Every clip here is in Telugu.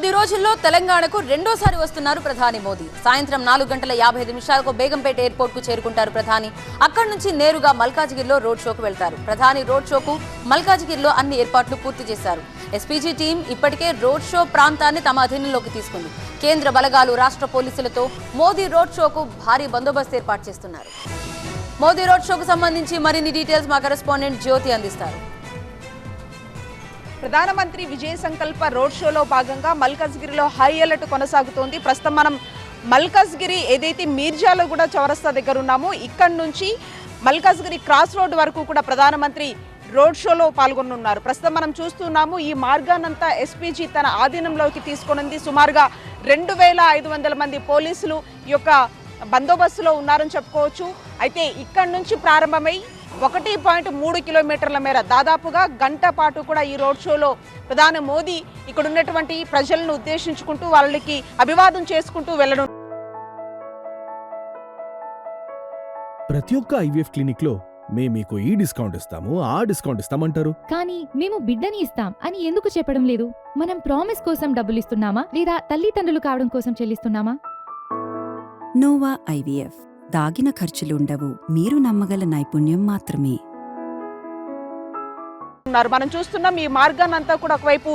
కొద్ది రోజుల్లో తెలంగాణకు రెండోసారి వస్తున్నారు ప్రధాని మోదీ. సాయంత్రం నాలుగు గంటల యాభై ఐదు నిమిషాలకు బేగంపేట ఎయిర్పోర్ట్కు చేరుకుంటారు ప్రధాని. అక్కడి నుంచి నేరుగా మల్కాజిగిరిలో రోడ్ షోకు వెళ్తారు. ప్రధాని రోడ్ షోకు మల్కాజిగిరిలో అన్ని ఏర్పాట్లు పూర్తి చేశారు. ఎస్పీజీ టీం ఇప్పటికే రోడ్ షో ప్రాంతాన్ని తమ అధీనంలోకి తీసుకుంది. కేంద్ర బలగాలు రాష్ట్ర పోలీసులతో మోదీ రోడ్ షోకు భారీ బందోబస్తు ఏర్పాటు చేస్తున్నారు. మోదీ రోడ్ షోకు సంబంధించి మరిన్ని డీటెయిల్స్ మా కరెస్పాండెంట్ జ్యోతి అందిస్తారు. ప్రధానమంత్రి విజయ సంకల్ప రోడ్ షోలో భాగంగా మల్కజ్గిరిలో హై అలర్ట్ కొనసాగుతోంది. ప్రస్తుతం మనం మల్కజ్గిరి ఏదైతే మీర్జాలో కూడా చౌరస్తా దగ్గర ఉన్నామో ఇక్కడ నుంచి మల్కజ్గిరి క్రాస్ రోడ్ వరకు కూడా ప్రధానమంత్రి రోడ్ షోలో పాల్గొనున్నారు. ప్రస్తుతం మనం చూస్తున్నాము ఈ మార్గానంతా ఎస్పీజీ తన ఆధీనంలోకి తీసుకొనింది. సుమారుగా రెండు వేల ఐదు వందల మంది పోలీసులు ఈ యొక్క బందోబస్తులో ఉన్నారని చెప్పుకోవచ్చు. అయితే ఇక్కడి నుంచి ప్రారంభమై ఒకటి పాయింట్ మూడు కిలోమీటర్ల మేర దాదాపుగా గంట పాటు కూడా ఈ రోడ్ షోలో ప్రధాని మోదీ ఇక్కడ ఉన్నటువంటి ప్రజలను ఉద్దేశించుకుంటూ వాళ్ళకి అభివాదం చేసుకుంటూ వెళ్ళడం ప్రతి ఒక్క ఐవీఎఫ్ క్లినిక్లో మేము మీకు ఈ డిస్కౌంట్ ఇస్తాము ఆ డిస్కౌంట్ ఇస్తామంటారు. కానీ మేము బిడ్డని ఇస్తాం అని ఎందుకు చెప్పడం లేదు? మనం ప్రామిస్ కోసం డబ్బులు ఇస్తున్నామా లేదా తల్లిదండ్రులు కావడం కోసం చెల్లిస్తున్నామా? నోవా ఐవీఎఫ్ దాగిన ఖర్చులుండవు. మీరు నమ్మగల నైపుణ్యం మాత్రమే. ఉన్నారు. మనం చూస్తున్నాం ఈ మార్గాన్ని అంతా కూడా ఒకవైపు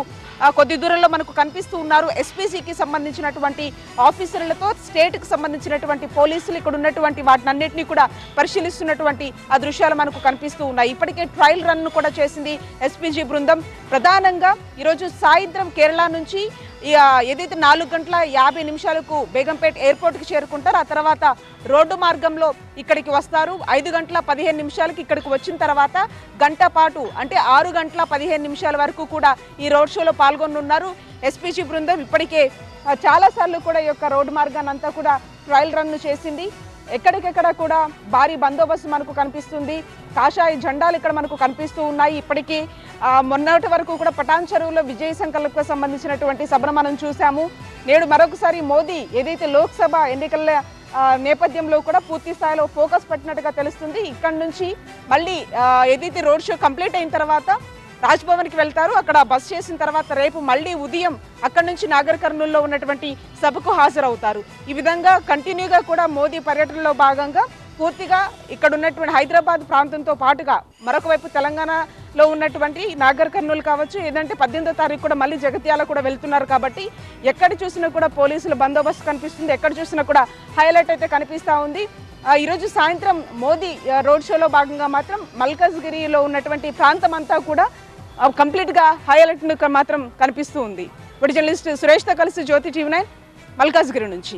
కొద్ది దూరంలో మనకు కనిపిస్తూ ఉన్నారు. ఎస్పీసీకి సంబంధించినటువంటి ఆఫీసర్లతో స్టేట్కి సంబంధించినటువంటి పోలీసులు ఇక్కడ ఉన్నటువంటి వాటినన్నింటినీ కూడా పరిశీలిస్తున్నటువంటి ఆ దృశ్యాలు మనకు కనిపిస్తూ ఉన్నాయి. ఇప్పటికే ట్రయల్ రన్ను కూడా చేసింది ఎస్పీజీ బృందం. ప్రధానంగా ఈరోజు సాయంత్రం కేరళ నుంచి ఏదైతే నాలుగు గంటల యాభై నిమిషాలకు బేగంపేట్ ఎయిర్పోర్ట్కి చేరుకుంటారో ఆ తర్వాత రోడ్డు మార్గంలో ఇక్కడికి వస్తారు. ఐదు గంటల పదిహేను నిమిషాలకి ఇక్కడికి వచ్చిన తర్వాత గంట పాటు అంటే ఆరు గంటల పదిహేను నిమిషాల వరకు కూడా ఈ రోడ్ షోలో పాల్గొనున్నారు. ఎస్పీజీ బృందం ఇప్పటికే చాలాసార్లు కూడా ఈ యొక్క రోడ్డు మార్గాన్ని అంతా కూడా ట్రయల్ రన్ చేసింది. ఎక్కడికెక్కడ కూడా భారీ బందోబస్తు మనకు కనిపిస్తుంది. కాషాయ జెండాలు ఇక్కడ మనకు కనిపిస్తూ ఉన్నాయి. ఇప్పటికీ మొన్నటి వరకు కూడా పటాన్ చెరువులో విజయ సంకల్పకు సంబంధించినటువంటి సభను మనం చూసాము నేడు మరొకసారి మోదీ ఏదైతే లోక్సభ ఎన్నికల నేపథ్యంలో కూడా పూర్తి స్థాయిలో ఫోకస్ పెట్టినట్టుగా తెలుస్తుంది. ఇక్కడ నుంచి మళ్ళీ ఏదైతే రోడ్ షో కంప్లీట్ అయిన తర్వాత రాజ్భవన్కి వెళ్తారు. అక్కడ బస్ చేసిన తర్వాత రేపు మళ్ళీ ఉదయం అక్కడ నుంచి నాగర్ కర్నూల్లో ఉన్నటువంటి సభకు హాజరవుతారు. ఈ విధంగా కంటిన్యూగా కూడా మోదీ పర్యటనలో భాగంగా పూర్తిగా ఇక్కడ ఉన్నటువంటి హైదరాబాద్ ప్రాంతంతో పాటుగా మరొక వైపు తెలంగాణలో ఉన్నటువంటి నాగర్ కర్నూలు కావచ్చు ఏదంటే పద్దెనిమిదో తారీఖు కూడా మళ్ళీ జగత్యాల కూడా వెళ్తున్నారు కాబట్టి ఎక్కడ చూసినా కూడా పోలీసుల బందోబస్తు కనిపిస్తుంది. ఎక్కడ చూసినా కూడా హైలైట్ అయితే కనిపిస్తూ ఉంది. ఈరోజు సాయంత్రం మోదీ రోడ్ షోలో భాగంగా మాత్రం మల్కజ్గిరిలో ఉన్నటువంటి ప్రాంతం అంతా కూడా కంప్లీట్గా హై అలర్ట్ మాత్రం కనిపిస్తూ ఉంది. ఇప్పుడు జర్నలిస్ట్ సురేష్తో కలిసి జ్యోతి టీవీ నైన్ మల్కాజ్గిరి నుంచి.